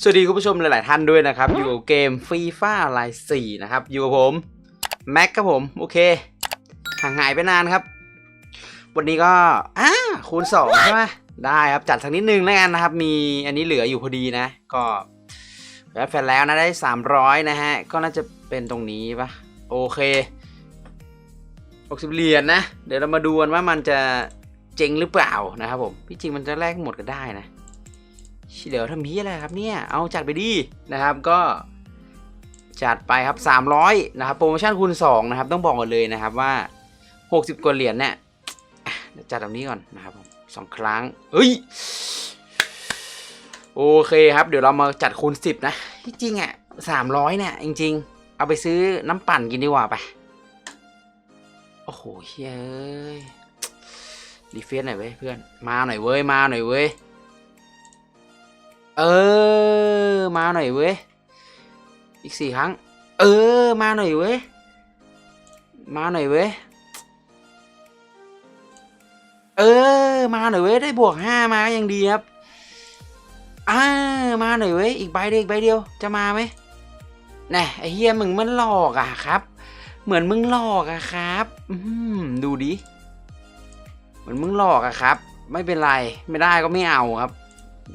สวัสดีคุณผู้ชมหลาย ๆ ท่านด้วยนะครับ อยู่กับเกมฟีฟ้าลายสี่นะครับ อยู่กับผมแม็กครับผม โอเคห่างหายไปนานครับ วันนี้ก็อ่าคูณสองใช่ไหมได้ครับ จัดสักนิดนึงแล้วกันนะครับ มีอันนี้เหลืออยู่พอดีนะ ก็แล้วแฟนแล้วนะได้300นะฮะ ก็น่าจะเป็นตรงนี้ปะโอเค60เหรียญนะ เดี๋ยวเรามาดูกันว่ามันจะเจ๋งหรือเปล่านะครับผมที่จริงมันจะแลกหมดก็ได้นะ เดี๋ยวทำพีอะไรครับเนี่ย เอาจัดไปดีนะครับก็จัดไปครับ 300 นะครับ โปรโมชั่นคูณ2นะครับ ต้องบอกกันเลยนะครับว่า 60 กว่าเหรียญเนี่ยจัดแบบนี้ก่อนนะครับสองครั้งเฮ้ย โอเคครับ เดี๋ยวเรามาจัดคูณ 10 นะที่จริงอะ300 เนี่ย จริง ๆ เอาไปซื้อน้ำปั่นกินดีกว่าไป โอ้โหเฮ้ยรีเฟซหน่อยเว้ยเพื่อน มาหน่อยเว้ย มาหน่อยเว้ย เออ มาหน่อยเว้ย อีกสี่ครั้ง เออ มาหน่อยเว้ย มาหน่อยเว้ย เออ มาหน่อยเว้ย ได้บวกห้ามาก็ยังดีครับ อ่า มาหน่อยเว้ย อีกใบเดียวอีกใบเดียว จะมาไหมแน่ไอเฮียมึงมันหลอกอะครับ เหมือนมึงหลอกอะครับ อืมดูดิ เหมือนมึงหลอกอะครับ ไม่เป็นไร ไม่ได้ก็ไม่เอาครับ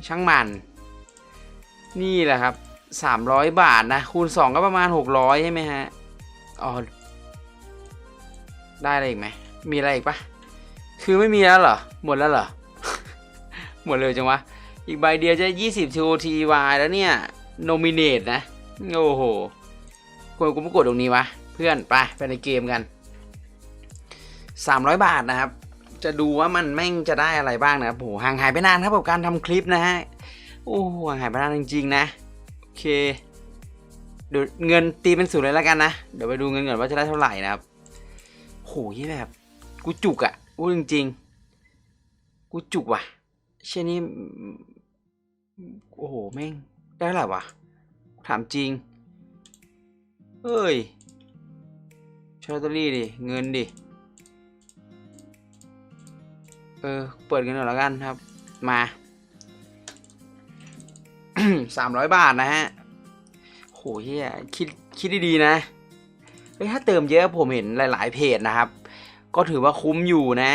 ช่างมัน นี่แหละครับสามร้อยบาทนะ คูณสองก็ประมาณหกร้อยใช่ไหมฮะ อ๋อ ได้อะไรอีกไหม มีอะไรอีกปะคือไม่มีแล้วเหรอ หมดแล้วเหรอ หมดเลยจังวะ อีกใบเดียวจะยี่สิบ TOTY แล้วเนี่ย nominate นะ โอ้โหควรกูไม่กดตรงนี้วะ เพื่อน ไป ไปในเกมกัน 300 บาทนะครับ จะดูว่ามันแม่งจะได้อะไรบ้างนะครับโหห่างหายไปนานครับกับการทำคลิปนะฮะ โอ้โหห่างหายไปนานจริงๆนะ โอเคเดี๋ยวเงินตีเป็นศูนย์เลยแล้วกันนะ เดี๋ยวไปดูเงินก่อนว่าจะได้เท่าไหร่นะครับโหยี่แบบ กูจุกอะ่ะพูดจริงๆ กูจุกว่ะ เช่นนี้ โอ้โหแม่ง ได้เท่าไหร่วะ ถามจริงเฮ้ยชอตเตอรี่ดิ เงินดิ เออ เปิดกันหน่อยแล้วกันครับ มา สามร้อยบาทนะฮะโหเฮียคิดคิดดีๆนะเฮ้ยถ้าเติมเยอะผมเห็นหลาย ๆ เพจนะครับ ก็ถือว่าคุ้มอยู่นะ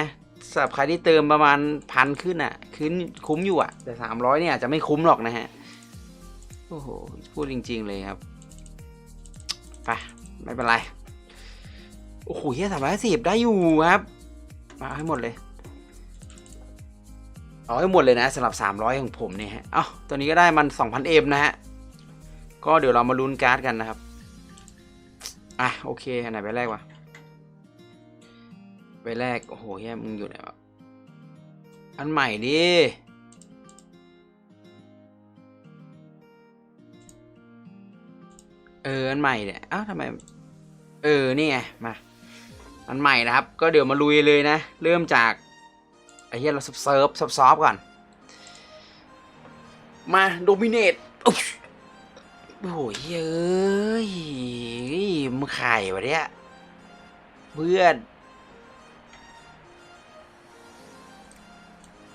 สำหรับใครที่เติมประมาณพันขึ้นอะคือคุ้มอยู่อะ แต่สามร้อยเนี่ยอาจจะไม่คุ้มหรอกนะฮะโอ้โหพูดจริง ๆ เลยครับไปไม่เป็นไร โอ้โหเฮียสามร้อยสิบได้อยู่ครับ มาให้หมดเลย เอาให้หมดเลยนะสำหรับ 300 ของผมเนี่ยฮะเอาตัวนี้ก็ได้มัน 2,000เอ็มนะฮะ ก็เดี๋ยวเรามาลุ้นการ์ดกันนะครับ อะ โอเคอันไหนไปแรกวะไปแรก โอ้โหเฮียมึงอยู่ไหนวะอันใหม่ดิเออ อันใหม่เนี่ยอ้าวทำไม เออ นี่ไง มา อันใหม่นะครับ ก็เดี๋ยวมาลุยเลยนะ เริ่มจาก เหี้ยเราเซิร์ฟซับซอฟก่อน มาโดมิเนตโอ้โหเฮ้ยมึงไข่วะเนี่ยเพื่อน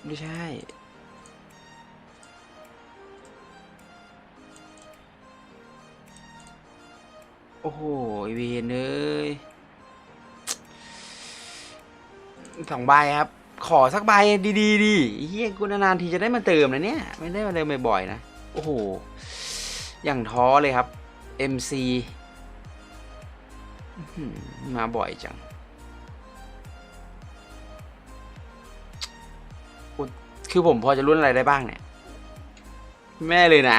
ไม่ใช่ โอ้โหไอเวนเอ้ยสองใบครับ ขอสักใบดีๆดีเฮียกูนานๆทีจะได้มาเติมนะเนี่ย ไม่ได้มาเติมบ่อยๆนะ โอ้โห อย่างท้อเลยครับ MC มาบ่อยจังคือผมพอจะรุ่นอะไรได้บ้างเนี่ย แม่เลยนะ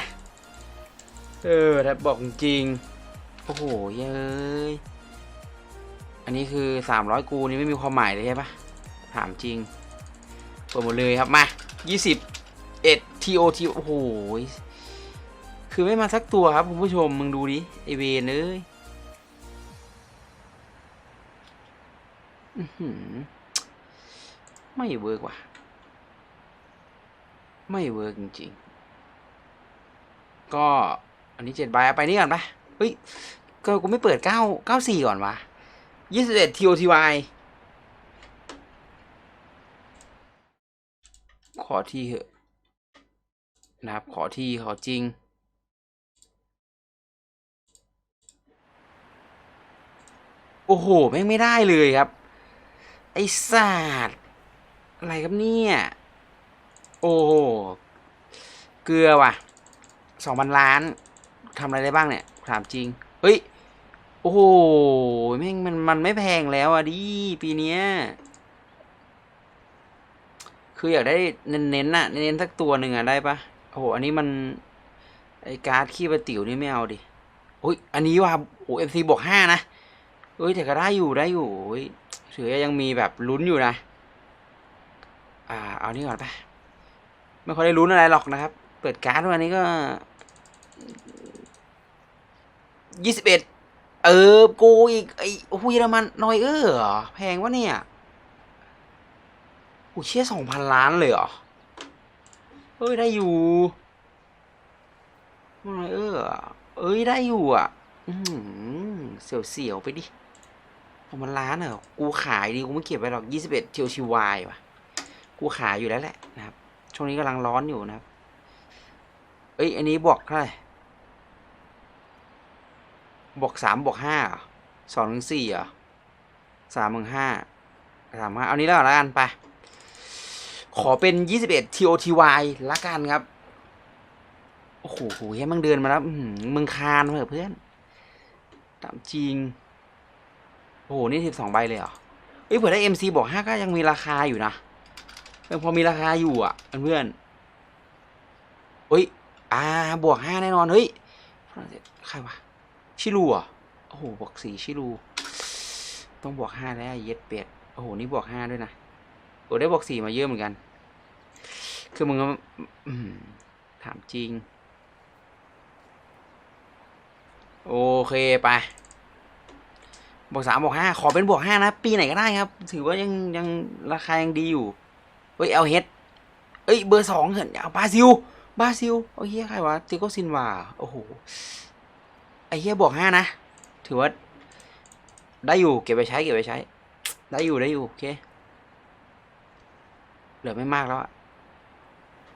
เออถ้าบอกจริง โอ้โหเย้ยอันนี้คือ 300 กูนี่ไม่มีความหมายเลยใช่ปะ ถามจริงเปิดหมดเลยครับมา 20 1 TOT โอ้โหคือไม่มาสักตัวครับคุณผู้ชมมึงดูดิไอเวนเอ้ยไม่เวิร์กว่ะ ไม่เวิร์กจริงๆ ก็อันนี้เจ็ดใบเอาไปนี่ก่อนปะเฮ้ยก็กูไม่เปิดเก้าเก้าสี่ก่อนวะยี่สิบเอ็ด TOTY ขอที่เหอะนะครับ ขอที่ขอจริง โอ้โหแม่งไม่ได้เลยครับ ไอ้สัตว์อะไรครับเนี่ย โอ้โห เกลือว่ะสองพันล้านทำอะไรได้บ้างเนี่ย ถามจริง เฮ้ย โอ้โหแม่งมันมันไม่แพงแล้วอะดิ ปีเนี้ย คืออยากได้เน้นๆน่ะเน้นๆสักตัวหนึ่งอะได้ปะโอ้โหอันนี้มันไอการ์ดขี้ประติ๋วนี่ไม่เอาดิโอ้ยอันนี้ว่ะโอ้เอ็มซีบวกห้านะเอ้ยแต่ก็ได้อยู่ได้อยู่เฮ้ยถือยังมีแบบลุ้นอยู่นะ อ่า เอานี่ก่อนไปไม่ค่อยได้ลุ้นอะไรหรอกนะครับ เปิดการ์ดวันนี้ก็ยี่สิบเอ็ดเออโกอีกไอ้โอ้โหเยอรมันนอยเออร์เหรอแพงวะเนี่ย โอ้เชี่ยสองพันล้านเลยเหรอเฮ้ยได้อยู่นอยเออเอ้ยได้อยู่อะ อืเสียวเสียวไปดิของมันล้านเหรอ กูขายดีกูไม่เก็บไว้หรอกยี่สิบเอ็ดเทียวชิวายว่ะ กูขายอยู่แล้วแหละนะครับ ช่วงนี้กำลังร้อนอยู่นะครับ เอ้ยอันนี้บวกเท่าไหร่บวกสามบวกห้าสองถึงสี่เหรอสามถึงห้าสามห้าเอานี้แล้วละกันไป ขอเป็นยี่สิบเอ็ด TOTY ละกันครับ โอ้โหเฮ้ยมึงเดินมาแล้วมึงคานเหอะเพื่อนตามจริง โอ้โห นี่สิบสองใบเลยเหรอเอ้ยเผื่อได้ MC บอกห้าก็ยังมีราคาอยู่นะยังพอมีราคาอยู่อะเพื่อนเฮ้ย อ่า บวกห้าแน่นอน เฮ้ยฝรั่งเศสใครวะ ชิลูอะโอ้โห บวกสี่ชิลู ต้องบวกห้าแล้วเย็ดเป็ด โอ้โห นี่บวกห้าด้วยนะ โอ้ได้บวกสี่มาเยอะเหมือนกัน คือมึงก็ถามจริง โอเคไปบวกสามบวกห้าขอเป็นบวกห้านะ ปีไหนก็ได้ครับ ถือว่ายังยังราคายังดีอยู่ เฮ้ยเอาเฮดเอ้ยเบอร์สองเห็นเอาบราซิลบราซิลโอ้เฮียใครวะติโกซินวาโอ้โหไอเฮียบวกห้านะ ถือว่า ได้อยู่เก็บไปใช้เก็บไปใช้ ได้อยู่ได้อยู่โอเค เหลือไม่มากแล้วอะ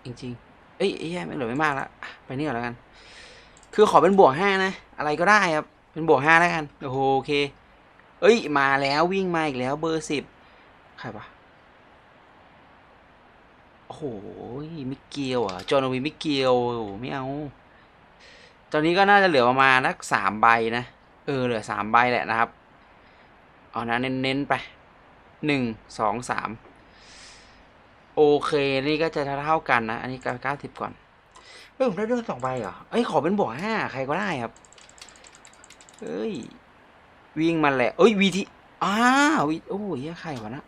จริงๆ เอ้ยไอ้เฮียไม่เหลือไม่มากแล้วไปนี่ก่อนแล้วกัน คือขอเป็นบวกห้านะ อะไรก็ได้ครับ เป็นบวกห้าแล้วกัน โอ้โหโอเค เอ้ย มาแล้ววิ่งมาอีกแล้วเบอร์สิบใครวะโอ้โหมิเกลอะจอห์นวีมิเกลโอ้ไม่เอา ตอนนี้ก็น่าจะเหลือประมาณนักสามใบนะ เออเหลือสามใบแหละนะครับ เอานะเน้นๆไปหนึ่งสองสาม โอเค นี่ก็จะเท่ากันนะ อันนี้เก้าสิบก่อนเฮ้ยผมได้เรื่องสองใบเหรอ เอ้ย ขอเป็นบวกห้าใครก็ได้ครับ เอ้ย วิ่งมาแหละ เอ้ยวีทีอ้าวโอ้ยใครวะนะ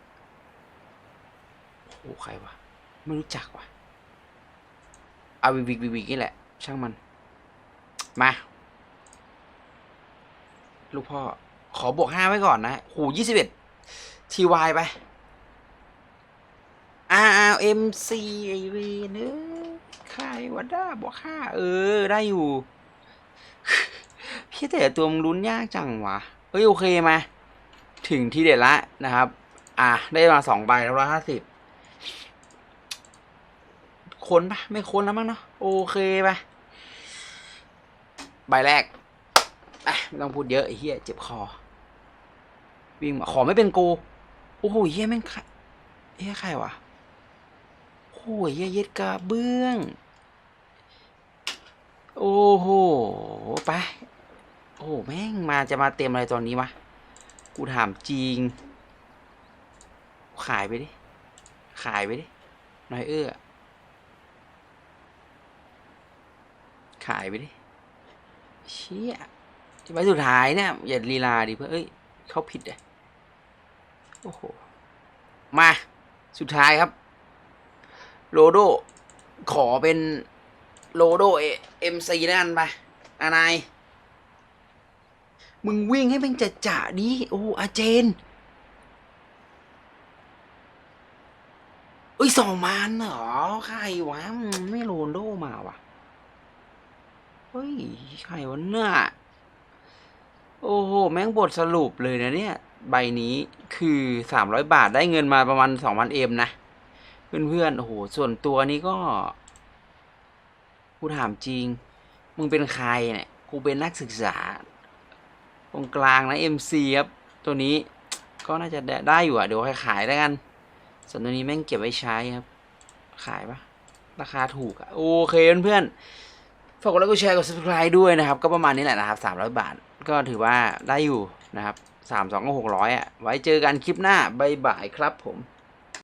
โอ้ใครวะ ไม่รู้จักว่ะเอาวิวิกวิวิกนี่แหละ ช่างมัน มา ลูกพ่อ ขอบวกห้าไว้ก่อนนะโหยี่สิบเอ็ดทีวายไป RMC ไอเนเออใครวะด้าบวกห้าเออ ได้อยู่พี่แต่ตัวมึงลุ้นยากจังวะ เอ้ย โอเคมา ถึงที่เด็ดละนะครับ อะ ได้มาสองใบแล้วร้อยห้าสิบคนปะไม่คนแล้วมั้งเนาะโอเคปะใบแรกอะไม่ต้องพูดเยอะไอ้เหี้ยเจ็บคอ วิ่งมาขอไม่เป็นโกโอ้โหเหี้ยแม่งใครเหี้ยใครวะ โอ้ยเยเย็ดกระเบื้อง โอ้โห ไป โอ้โแม่งมาจะมาเต็มอะไรตอนนี้วะ กูถามจริง ขายไปดิ ขายไปดิ น้อยเอื้อ ขายไปดิ เชี่ยใบสุดท้ายเนี่ย อย่าลีลาดิเพื่อเอ้ย เขาผิดอะโอ้โห มา สุดท้ายครับ โลโด ขอเป็นโลโดเอ็มซีนั่นไปอานายมึงวิ่งให้เป็นจะจะๆดิโอ้อาเจนเอ้ยสองมันเหรอ ใครวะ ไม่โรนโดมาวะเฮ้ย ใครวะเนี่ยโอ้โห แม่งบทสรุปเลยนะเนี่ย ใบนี้คือสามร้อยบาทได้เงินมาประมาณสองพันเอ็มนะ เพื่อนๆโอ้โหส่วนตัวนี้ก็กูถามจริง มึงเป็นใครเนี่ยกูเป็นนักศึกษา ตรงกลางนะ MC ครับ ตัวนี้ก็น่าจะได้ไดอยู่อะเดี๋ยวขายๆแล้วกันส่วนตัวนี้แม่งเก็บไว้ใช้ครับ ขายปะราคาถูกอะโอเคเพื่อนๆฝากกดไลค์กดแชร์กด subscribe ด้วยนะครับ ก็ประมาณนี้แหละนะครับ300 บาท ก็ถือว่าได้อยู่นะครับ3 2ก็600อะไว้เจอกันคลิปหน้าบายบายครับผม